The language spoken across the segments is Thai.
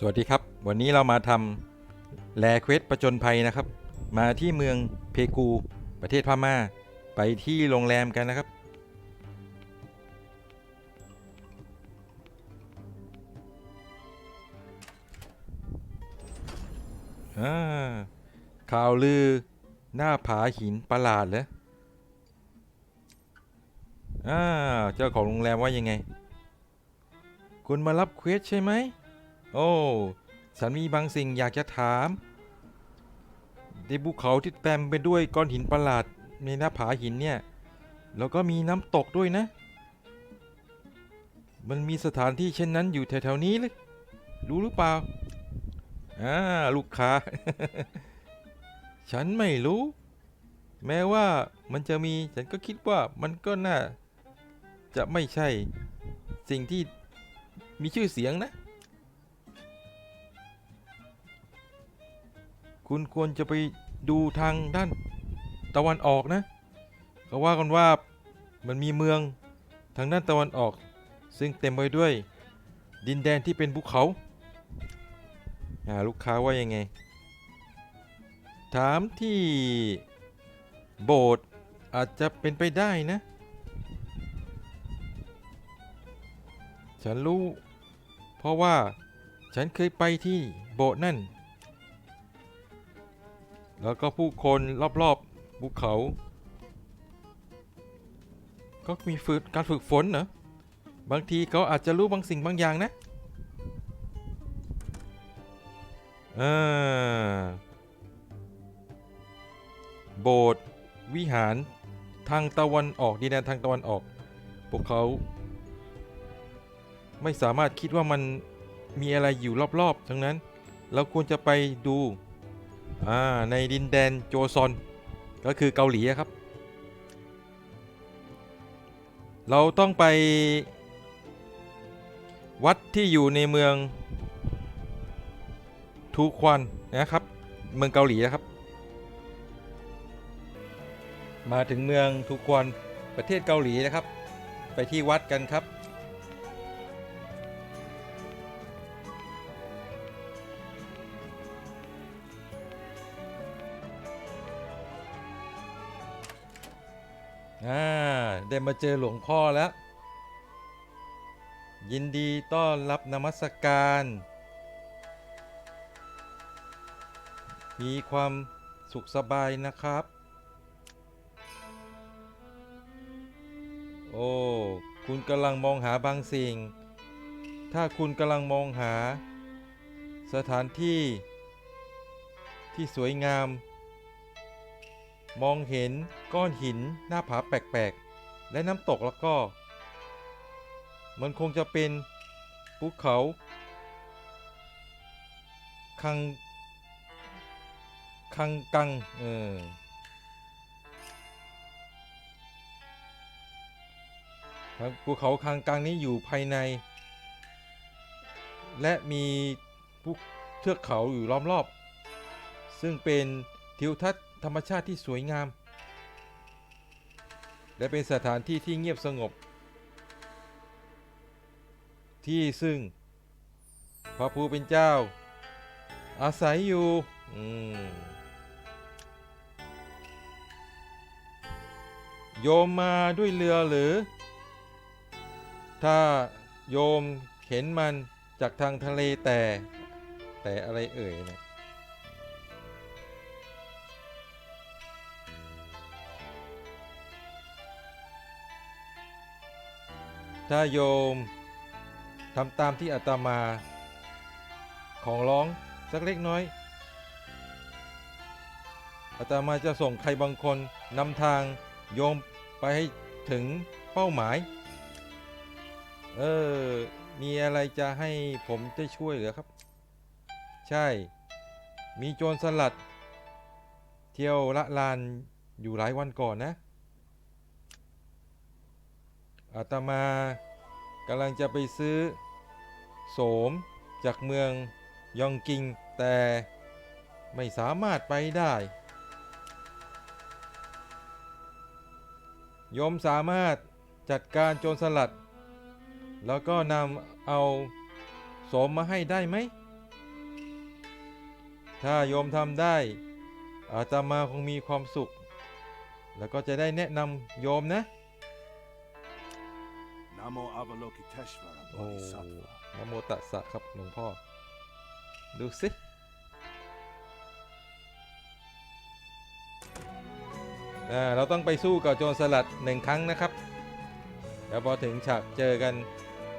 สวัสดีครับ วันนี้เรามาทำแลเควสประจนภัยนะครับ มาที่เมืองเพกู ประเทศพม่า ไปที่โรงแรมกันนะครับอ่าข่าวลือหน้าผาหินประหลาดเหรออ่าเจ้าของโรงแรมว่ายังไง คุณมารับเควสใช่ไหม โอ้ ฉันมีบางสิ่งอยากจะถามในภูเขาที่เต็มไปด้วยก้อนหินประหลาดในหน้าผาหินเนี่ย แล้วก็มีน้ำตกด้วยนะ มันมีสถานที่เช่นนั้นอยู่แถวๆนี้เลยรู้หรือเปล่า อ่า ลูกค้า ฉันไม่รู้ แม้ว่ามันจะมี ฉันก็คิดว่ามันก็น่า จะไม่ใช่ สิ่งที่มีชื่อเสียงนะ คุณควรจะไปดูทางด้านตะวันออกนะเขาว่ากันว่ามันมีเมืองทางด้านตะวันออก ซึ่งเต็มไปด้วย ดินแดนที่เป็นภูเขาอ่าลูกค้าว่ายังไง ถามที่โบสถ์อาจจะเป็นไปได้นะ ฉันรู้ เพราะว่าฉันเคยไปที่โบสถ์นั่น แล้วก็ผู้คนรอบๆภูเขา ก็มีฝึกการฝึกฝนเหรอบางทีเขาอาจจะรู้บางสิ่งบางอย่างนะอ่าโบสถ์วิหารทางตะวันออกดินแดนทางตะวันออก พวกเขาไม่สามารถคิดว่ามันมีอะไรอยู่รอบๆ ทั้งนั้น เราควรจะไปดู อ่าในดินแดนโจซอนก็คือเกาหลีครับ เราต้องไป วัดที่อยู่ในเมืองทูควันนะครับ เมืองเกาหลีนะครับ มาถึงเมืองทูควันประเทศเกาหลีนะครับ ไปที่วัดกันครับ ได้มาเจอหลวงพ่อแล้ว ยินดีต้อนรับนมัสการ มีความสุขสบายนะครับ โอ้ คุณกำลังมองหาบางสิ่ง ถ้าคุณกำลังมองหา สถานที่ที่สวยงาม มองเห็นก้อนหินหน้าผาแปลกๆ และน้ำตกแล้วก็ มันคงจะเป็นภูเขาคังคังกังเออครับภูเขาคังกังนี้อยู่ภายใน และมีภูเทือกเขาอยู่ล้อมรอบ ซึ่งเป็นทิวทัศน์ธรรมชาติที่สวยงาม และเป็นสถานที่ที่เงียบสงบ ที่ซึ่ง พระผู้เป็นเจ้า อาศัยอยู่โยมมาด้วยเรือหรือ ถ้าโยมเห็นมันจากทางทะเลแต่ แต่อะไรเอ่ยเนะ ถ้าโยมทำตามที่อาตมา ของร้องสักเล็กน้อยอาตมาจะส่งใครบางคนนำทางโยมไปให้ถึงเป้าหมาย เออ มีอะไรจะให้ผมได้ช่วยเหรือครับ ใช่ มีโจรสลัด เที่ยวละลานอยู่หลายวันก่อนนะอาตมา กำลังจะไปซื้อ โสมจากเมืองยองกิง แต่ไม่สามารถไปได้ยมสามารถจัดการโจรสลัด แล้วก็นำเอาโสมมาให้ได้ไหม ถ้าโยมทำได้ อาตมาคงมีความสุข แล้วก็จะได้แนะนำโยมนะ Namo Avalokiteshvara โอ้ Bodhisattva. นะโมตัสสะครับหลวงพ่อ ดูสิ อ่า เราต้องไปสู้กับโจรสลัดหนึ่งครั้งนะครับ แล้วพอถึงฉากเจอกัน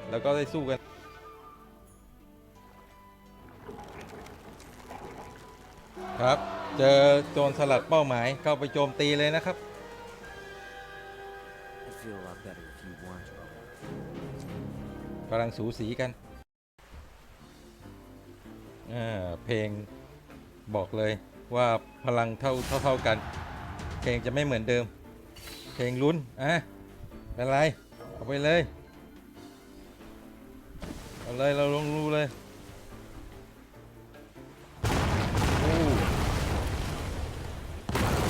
แล้วก็ได้สู้กัน ครับ เจอโจรสลัดเป้าหมายเข้าไปโจมตีเลยนะครับ I feel a lot better กำลังสูสีกัน เพลงบอกเลยว่าพลังเท่าเท่าเท่ากัน เพลงจะไม่เหมือนเดิม เพลงลุ้น อะเป็นไร เอาไปเลย เอาเลย เราลงรูเลยโอ้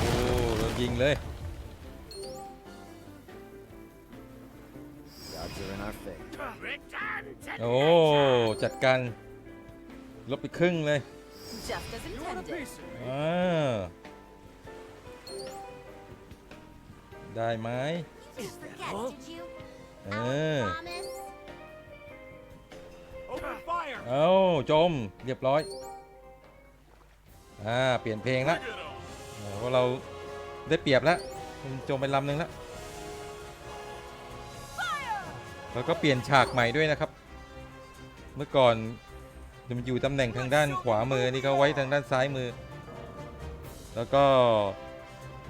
โอ้โดนยิงเลย Gods are in our favor. โอ้จัดการลบไปครึ่งเลย Just as You want a intended. piece of me? อ่าได้ไหม Didn't forget, did you? เอ Our อ promise. Open fire! เอาจมเรียบร้อย อ่า เปลี่ยนเพลงละ Bring it on! อ่าเพราะเราได้เปรียบแล้วมันจมไปลำหนึ่งแล้ว แล้วก็เปลี่ยนฉากใหม่ด้วยนะครับ เมื่อก่อนมันอยู่ตำแหน่งทางด้านขวามือนี่ก็ไว้ทางด้านซ้ายมือ แล้วก็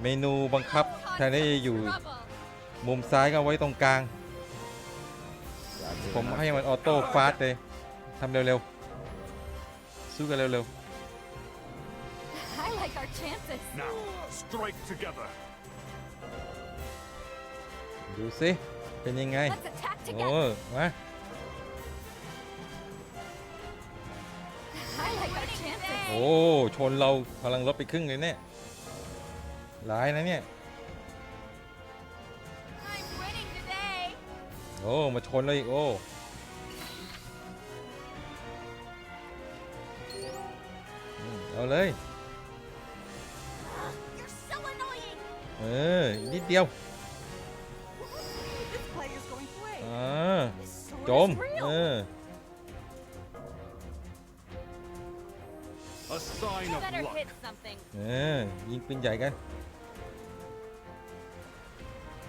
เมนูบังคับแทนที่จะอยู่มุมซ้ายก็ไว้ตรงกลาง Gods are ผม in our ให้มันออโต้ฟาสเลยทำเร็วๆ สู้กันเร็ว I like our chances. Now, strike together! ๆดูสิ เป็นยังไง Let's attack โอ้ together. มา I like our chances. โอ้ ชนเราพลังลดไปครึ่งเลยเนี่ยหลายนะเนี่ย I'm winning today. โอ้ มาชนเลยอีกโอ้ อืมเอาเลย You're so annoying. เอออีกนิดเดียว จม is real. เออ A sign You of better luck. hit something. เออ ยิงปืนใหญ่กัน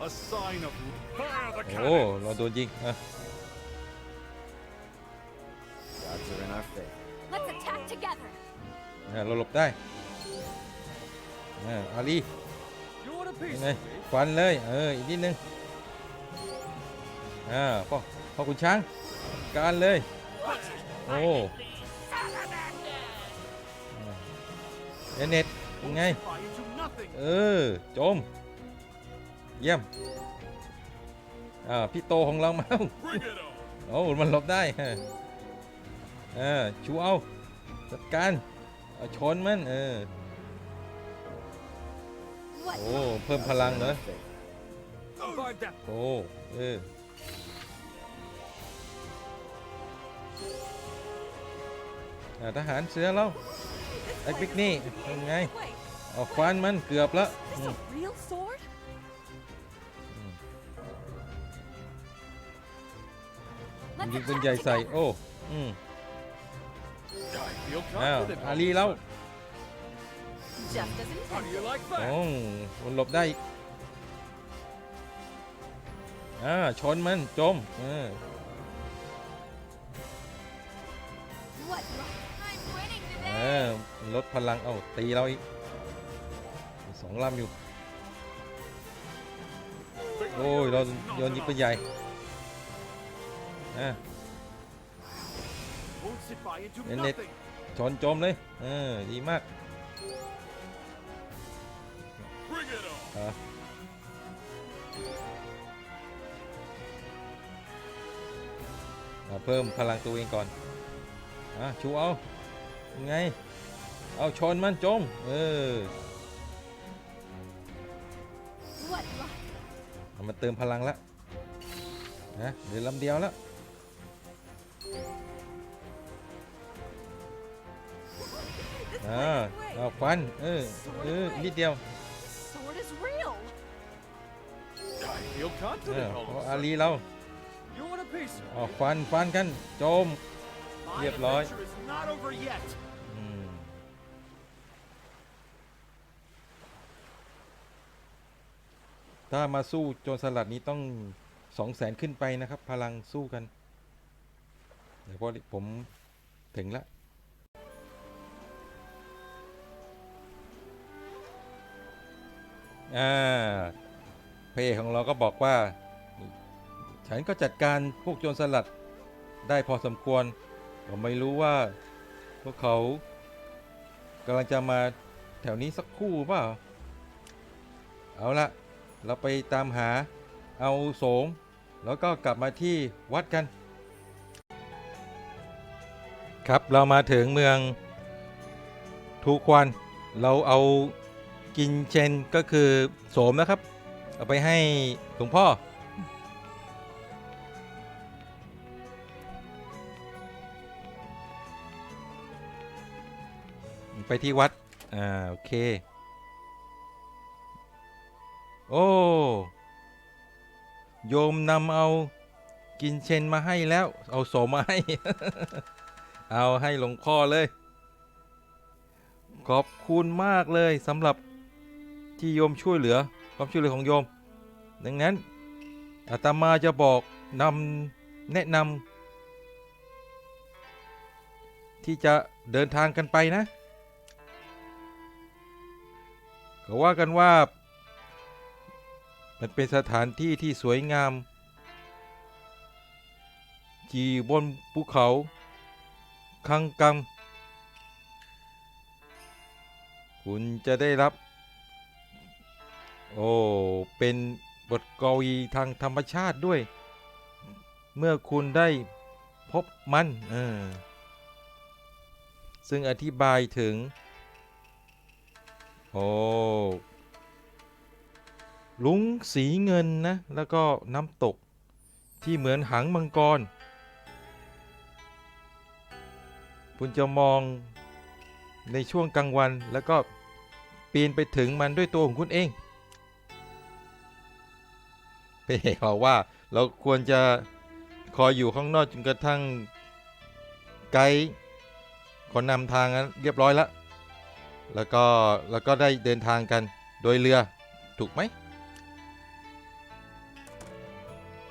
A sign of fire the โอ้ cannon. เราโดนยิงอะ Gods are in our favor. Let's attack together. อะเราหลบได้อ่าอาลี You want a ยั piece งไง of me? ฟันเลย เออ อีกนิดนึง อ่าพ่อ พ่อคุณช้าง การเลย โอ้เอเน็ตยังไง เออ จม เยี่ยม อ่า พี่โตของเรามาโอ้มันหลบได้ฮะเออชูเอา จัดการาชนมัน เออ โอ้ เพิ่มพลังเหรอ Favor. Avoid that. โอ้ เออ ทหารเสือเราไอ้ปิกนี่ยังไง Wait, เอาฟันมันเกือบแล้ว is อื this ม a real sword? ยิ Let's งปืน attack ใหญ่ใส่ together. โอ้อืม I feel อ้าว confident. อาลีเรา Just as How do you intended. like โอ้ that? มันหลบได้อีกอ่าชนมันจมเออ ออลดพลังเอาตีเราอีกสองลำอยู่ โอ้ย เราโยนยิงปืนใหญ่อ่า Won't sit by and do And it- nothing. ชนจมเลย เออ ดีมากอะเพิ่มพลังตัวเองก่อน อะ ชูเอา ยังไง เอาชนมันจม เออ What luck? เอามาเติมพลังละนะเหลือลำเดียวแล้ว This อ่าเอาฟันเออเออนิดเดียว Sword is real. I feel เอ confident อ all เพราะ of a อา sudden. ลีเรา You want a piece? ออกฟันฟันกันโจม My Điệp lối. adventure is not over yet. อืมถ้ามาสู้โจรสลัดนี้ต้องสองแสนขึ้นไปนะครับ พลังสู้กัน เดี๋ยวพอดีผมถึงละอ่าเพจของเราก็บอกว่า ฉันก็จัดการพวกโจรสลัดได้พอสมควร ผมไม่รู้ว่า พวกเขากำลังจะมาแถวนี้สักคู่เปล่า เอาละเราไปตามหาเอาโสม แล้วก็กลับมาที่วัดกัน ครับเรามาถึงเมืองทูควันเราเอากินเชนก็คือโสมนะครับ เอาไปให้หลวงพ่อ ไปที่วัด อ่า โอเค โอ้ โยมนำเอากินเชนมาให้แล้ว เอาโสมมาให้ เอาให้หลวงพ่อเลย ขอบคุณมากเลยสำหรับที่โยมช่วยเหลือ ความช่วยเหลือของโยม ดังนั้นอาตมาจะบอกนำแนะนำที่จะเดินทางกันไปนะ เขาว่ากันว่า มันเป็นสถานที่ที่สวยงามที่บนภูเขาคังกัมคุณจะได้รับ โอ้ เป็นบทกวีทางธรรมชาติด้วย เมื่อคุณได้พบมัน เออ ซึ่งอธิบายถึง โอ้ลุงสีเงินนะ แล้วก็น้ำตกที่เหมือนหางมังกร คุณจะมองในช่วงกลางวันแล้วก็ปีนไปถึงมันด้วยตัวของคุณเองเป้บอกว่าเราควรจะคอยอยู่ข้างนอกจนกระทั่งไกด์คนนำทางนั้นเรียบร้อยแล้ว แล้วก็แล้วก็ได้เดินทางกันโดยเรือถูกไหม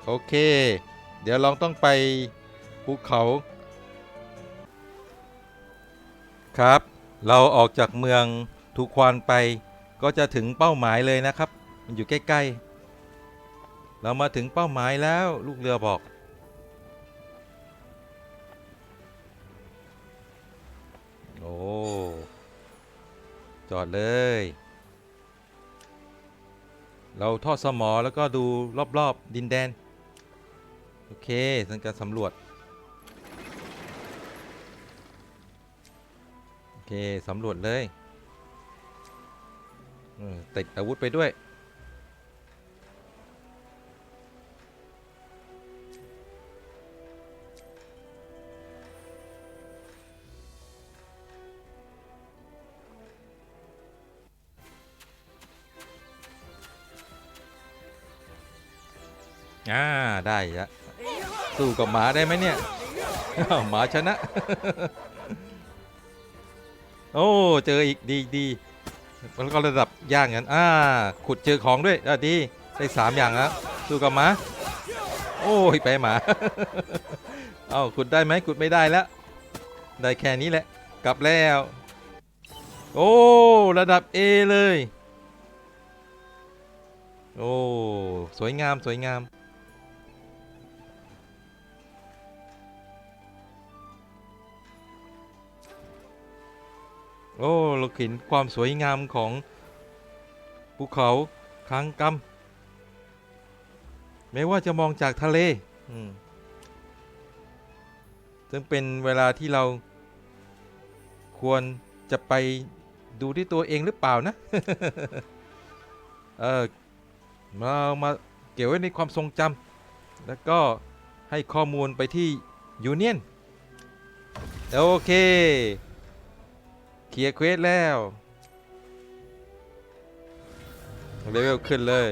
โอเค เดี๋ยวลองต้องไปภูเขาครับ เราออกจากเมืองทุควานไปก็จะถึงเป้าหมายเลยนะครับ มันอยู่ใกล้ ๆ เรามาถึงเป้าหมายแล้วลูกเรือบอก จอดเลย เราทอดสมอแล้วก็ดูรอบๆดินแดน โอเคสังการสำรวจ โอเคสำรวจเลยติดอาวุธไปด้วย อ่าได้ละสู้กับหมาได้ไหมเนี่ยหมาชนะ โอ้เจออีกดีดีมันก็ระดับย่างกันอ่าขุดเจอของด้วยอะดีได้สามอย่างแล้วสู้กับหมาโอ้ยไปหมาเอาขุดได้ไหมขุดไม่ได้แล้ว ได้แค่นี้แหละ กลับแล้ว โอ้ระดับ A เลย โอ้ สวยงามสวยงาม โอ้เราเห็นความสวยงามของภูเขาคังกำไม่ว่าจะมองจากทะเลซึ่งเป็นเวลาที่เราควรจะไปดูที่ตัวเองหรือเปล่านะ เออมามาเก็บไว้ในความทรงจำแล้วก็ให้ข้อมูลไปที่ยูเนียน โอเค เคลียร์เควสแล้วเลเวลขึ้นเลย